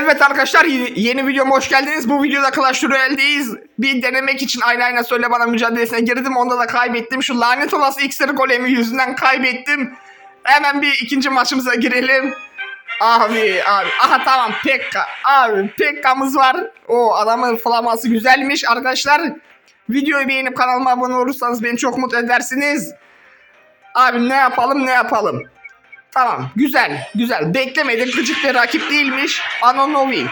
Evet arkadaşlar yeni, videoma hoş geldiniz. Bu videoda Clash Royale'deyiz. Bir denemek için aynı ayna söyle bana mücadelesine girdim. Onda da kaybettim. Şu lanet olası iksir golemi yüzünden kaybettim. Hemen bir ikinci maçımıza girelim. Abi abi. Aha tamam Pekka. Abi Pekka'mız var. O adamın flaması güzelmiş arkadaşlar. Videoyu beğenip kanalıma abone olursanız beni çok mutlu edersiniz. Abi ne yapalım ne yapalım. Tamam güzel güzel beklemedik gıcık bir rakip değilmiş Anonovi.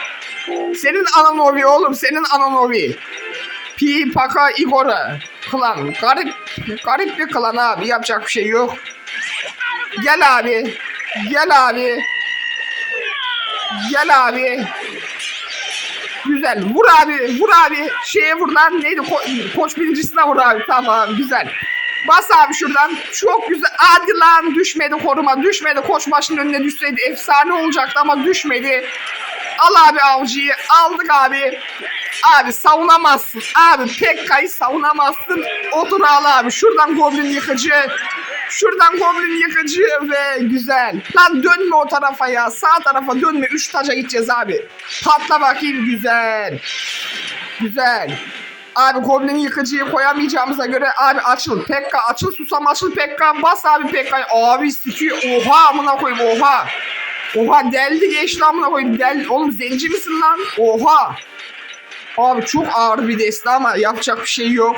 Senin Anonovi oğlum senin Anonovi. Pi Paka Igor'a klan garip garip bir klan abi yapacak bir şey yok. Gel abi gel abi gel abi. Güzel vur abi vur abi şeye vur lan neydi Ko- koç birincisine vur abi tamam güzel. Bas abi şuradan. Çok güzel. Hadi lan düşmedi koruma. Düşmedi. Koç başının önüne düşseydi efsane olacaktı ama düşmedi. Al abi avcıyı. Aldık abi. Abi savunamazsın. Abi Pekka'yı savunamazsın. Otur al abi. Şuradan goblin yıkıcı. Şuradan goblin yıkıcı ve güzel. Lan dönme o tarafa ya. Sağ tarafa dönme. Üç taca gideceğiz abi. Patla bakayım. Güzel. Güzel. Abi goblin yıkıcıyı koyamayacağımıza göre abi açıl Pekka açıl susam açıl Pekka bas abi Pekka'yı. Abi sikiyor oha amına koyayım oha. Oha deldi geçti amına koyayım del oğlum zenci misin lan? Oha. Abi çok ağır bir deste ama yapacak bir şey yok.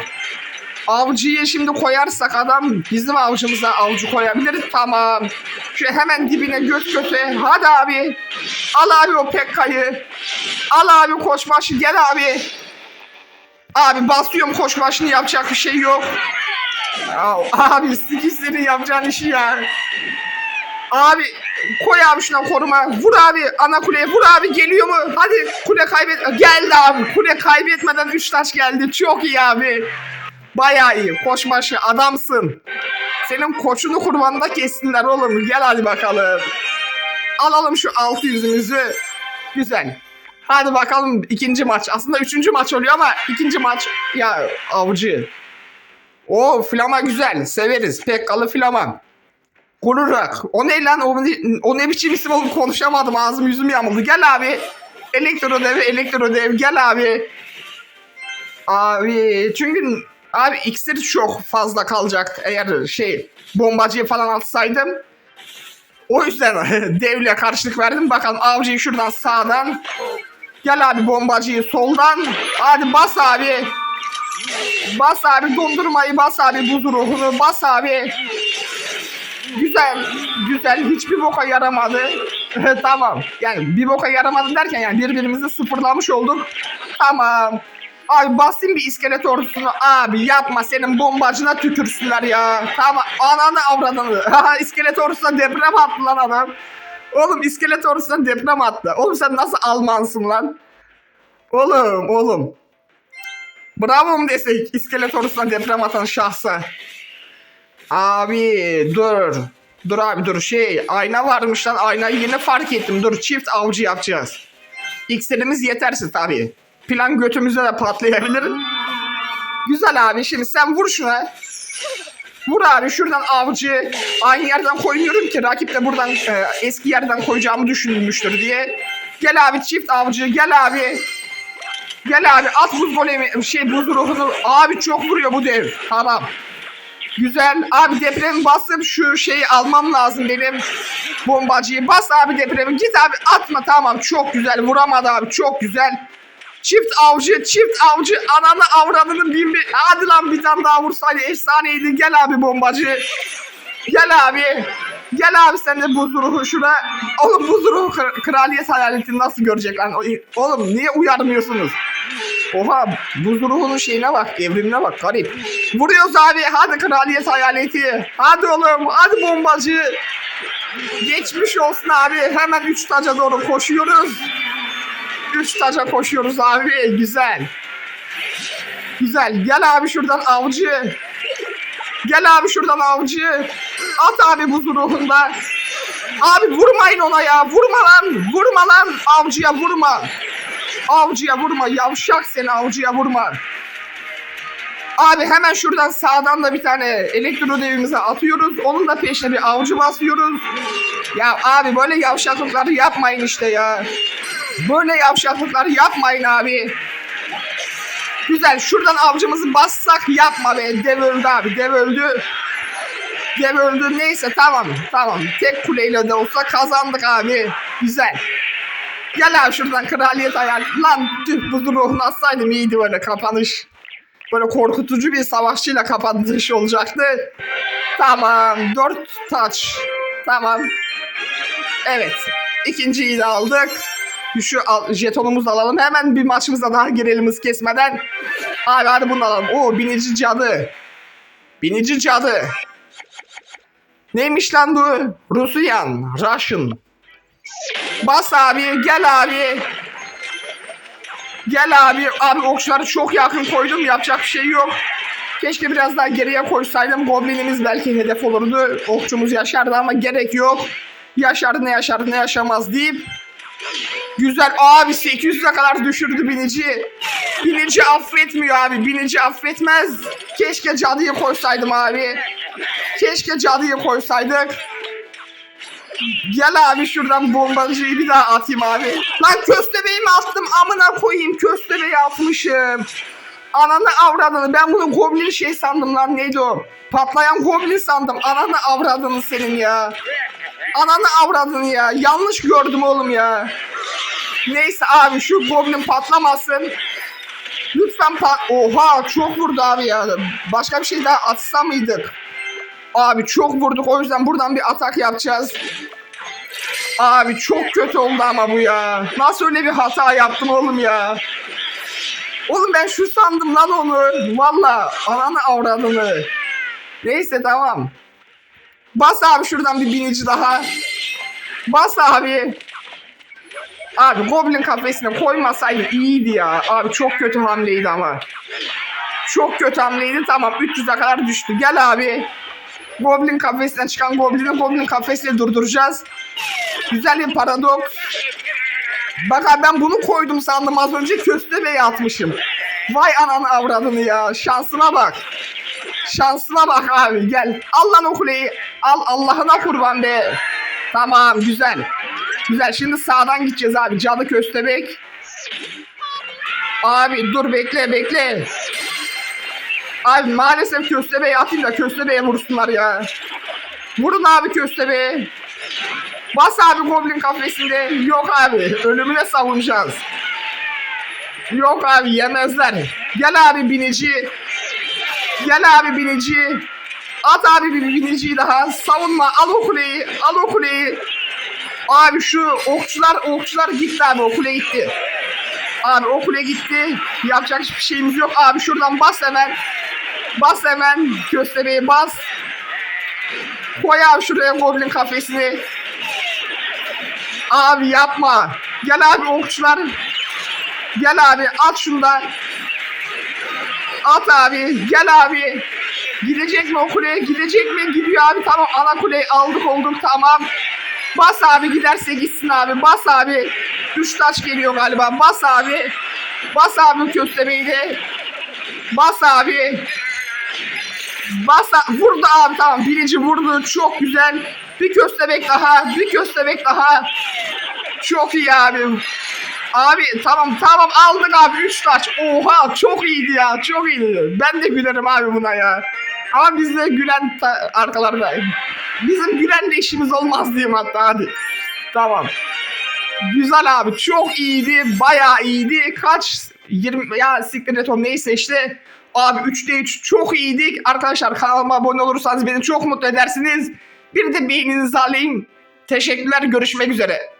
Avcıyı şimdi koyarsak adam bizim avcımıza avcı koyabilir tamam. Şu hemen dibine göt köte hadi abi. Al abi o Pekka'yı. Al abi koçbaşı gel abi Abi basıyorum koş başını yapacak bir şey yok. Abi sikislerin yapacağın işi ya. Abi koy abi şuna koruma. Vur abi ana kuleye vur abi geliyor mu? Hadi kule kaybet. Geldi abi. Kule kaybetmeden 3 taş geldi. Çok iyi abi. Bayağı iyi. Koşbaşı adamsın. Senin koçunu kurbanında kessinler oğlum. Gel hadi bakalım. Alalım şu 600'ümüzü. Güzel. Hadi bakalım ikinci maç. Aslında üçüncü maç oluyor ama ikinci maç ya avcı. O flama güzel. Severiz. Pekkalı flama. Gururak. O ne lan? O, o ne biçim isim oldu konuşamadım. Ağzım yüzüm yamuldu. Gel abi. Elektro dev, elektro dev. Gel abi. Abi çünkü abi iksir çok fazla kalacak eğer şey bombacıyı falan atsaydım. O yüzden devle karşılık verdim. Bakalım avcıyı şuradan sağdan. Gel abi bombacıyı soldan. Hadi bas abi. Bas abi dondurmayı bas abi buz ruhunu bas abi. Güzel, güzel. Hiçbir boka yaramadı. tamam. Yani bir boka yaramadı derken yani birbirimizi sıfırlamış olduk. Tamam. Abi basayım bir iskelet ordusunu. Abi yapma senin bombacına tükürsünler ya. Tamam. Ananı avradını. İskelet ordusuna deprem attı lan adam. Oğlum iskelet ordusuna deprem attı. Oğlum sen nasıl Almansın lan? Oğlum oğlum. Bravo mu desek iskelet ordusuna deprem atan şahsa. Abi dur. Dur abi dur şey ayna varmış lan aynayı yine fark ettim. Dur çift avcı yapacağız. İksirimiz yetersiz tabii. Plan götümüze de patlayabilir. Güzel abi şimdi sen vur şuna. Vur abi şuradan avcı. Aynı yerden koymuyorum ki rakip de buradan e, eski yerden koyacağımı düşünmüştür diye. Gel abi çift avcı gel abi. Gel abi at buz golemi şey buz ruhunu. Abi çok vuruyor bu dev. Tamam. Güzel. Abi depremi basıp şu şeyi almam lazım benim. Bombacıyı bas abi depremi. Git abi atma tamam çok güzel. Vuramadı abi çok güzel. Çift avcı, çift avcı, ananı avradını bin bir... Hadi lan bir tane daha vursaydı efsaneydi. Gel abi bombacı. Gel abi. Gel abi sen de buz ruhu şuna. Oğlum buz ruhu kır- kraliyet hayaletini nasıl görecek lan? Oğlum niye uyarmıyorsunuz? Oha buz ruhunun şeyine bak, evrimine bak garip. Vuruyoruz abi. Hadi kraliyet hayaleti. Hadi oğlum, hadi bombacı. Geçmiş olsun abi. Hemen 3 taca doğru koşuyoruz. 3 taca koşuyoruz abi. Güzel. Güzel. Gel abi şuradan avcı. Gel abi şuradan avcı. At abi buz ruhunda. Abi vurmayın ona ya. Vurma lan. Vurma lan. Avcıya vurma. Avcıya vurma. Yavşak seni avcıya vurma. Abi hemen şuradan sağdan da bir tane elektro devimize atıyoruz. Onun da peşine bir avcı basıyoruz. Ya abi böyle yavşaklıkları yapmayın işte ya. Böyle yavşaklıklar yapmayın abi. Güzel şuradan avcımızı bassak yapma be. Dev öldü abi dev öldü. Dev öldü neyse tamam tamam. Tek kuleyle de olsa kazandık abi. Güzel. Gel abi şuradan kraliyet ayar. Lan tüh buzun ruhunu atsaydım iyiydi böyle kapanış. Böyle korkutucu bir savaşçıyla kapanış olacaktı. Tamam. Dört taç. Tamam. Evet. İkinciyi de aldık. Şu al, jetonumuzu alalım. Hemen bir maçımıza daha girelim kesmeden. Abi hadi bunu alalım. Oo binici cadı. Binici cadı. Neymiş lan bu? Rusiyan. Russian. Bas abi. Gel abi. Gel abi. Abi okçuları çok yakın koydum. Yapacak bir şey yok. Keşke biraz daha geriye koysaydım. Goblinimiz belki hedef olurdu. Okçumuz yaşardı ama gerek yok. Yaşar ne yaşar ne yaşamaz deyip Güzel abi 800'e kadar düşürdü binici. Binici affetmiyor abi. Binici affetmez. Keşke cadıyı koysaydım abi. Keşke cadıyı koysaydık. Gel abi şuradan bombacıyı bir daha atayım abi. Lan köstebeği mi attım amına koyayım köstebeği atmışım. Ananı avradını ben bunu goblin şey sandım lan neydi o? Patlayan goblin sandım. Ananı avradını senin ya. Ananı avradını ya. Yanlış gördüm oğlum ya. Neyse abi şu goblin patlamasın. Lütfen pat... Oha çok vurdu abi ya. Başka bir şey daha atsa mıydık? Abi çok vurduk o yüzden buradan bir atak yapacağız. Abi çok kötü oldu ama bu ya. Nasıl öyle bir hata yaptım oğlum ya. Oğlum ben şu sandım lan onu. Valla ananı avradını. Neyse tamam. Bas abi şuradan bir binici daha. Bas abi. Abi Goblin kafesine koymasaydı iyiydi ya. Abi çok kötü hamleydi ama. Çok kötü hamleydi tamam 300'e kadar düştü. Gel abi. Goblin kafesinden çıkan Goblin'i Goblin kafesiyle durduracağız. Güzel bir paradoks. Bak abi ben bunu koydum sandım az önce köstebeğe atmışım. Vay ananı avradını ya. Şansıma bak. Şansıma bak abi gel. Al lan o kuleyi. Al Allah'ına kurban be. Tamam güzel. Güzel şimdi sağdan gideceğiz abi. Cadı köstebek. Abi dur bekle bekle. Abi maalesef köstebeği atayım da köstebeğe vursunlar ya. Vurun abi köstebeğe. Bas abi Goblin kafesinde. Yok abi ölümüne savunacağız. Yok abi yemezler. Gel abi binici. Gel abi binici. At abi bir biniciyi daha. Savunma. Al o kuleyi. Al o kuleyi. Abi şu okçular okçular gitti abi. O kule gitti. Abi o kule gitti. Yapacak hiçbir şeyimiz yok. Abi şuradan bas hemen. Bas hemen. Köstebeği bas. Koy abi şuraya goblin kafesini. Abi yapma. Gel abi okçular. Gel abi at şundan. At abi. Gel abi. Gidecek mi o kuleye? Gidecek mi? Gidiyor abi. Tamam ana kuleyi aldık olduk tamam. Bas abi giderse gitsin abi. Bas abi. Üç taş geliyor galiba. Bas abi. Bas abi köstebeği de. Bas abi. Bas a- vurdu abi tamam. Birinci vurdu. Çok güzel. Bir köstebek daha. Bir köstebek daha. Çok iyi abi. Abi tamam tamam aldık abi 3 taş. Oha çok iyiydi ya çok iyiydi. Ben de gülerim abi buna ya. Ama biz de gülen arkalarda. Bizim gülenle işimiz olmaz diyeyim hatta hadi. Tamam. Güzel abi çok iyiydi bayağı iyiydi. Kaç 20 ya siktir et neyse işte. Abi 3'te 3 çok iyiydik. Arkadaşlar kanalıma abone olursanız beni çok mutlu edersiniz. Bir de beğeninizi alayım. Teşekkürler görüşmek üzere.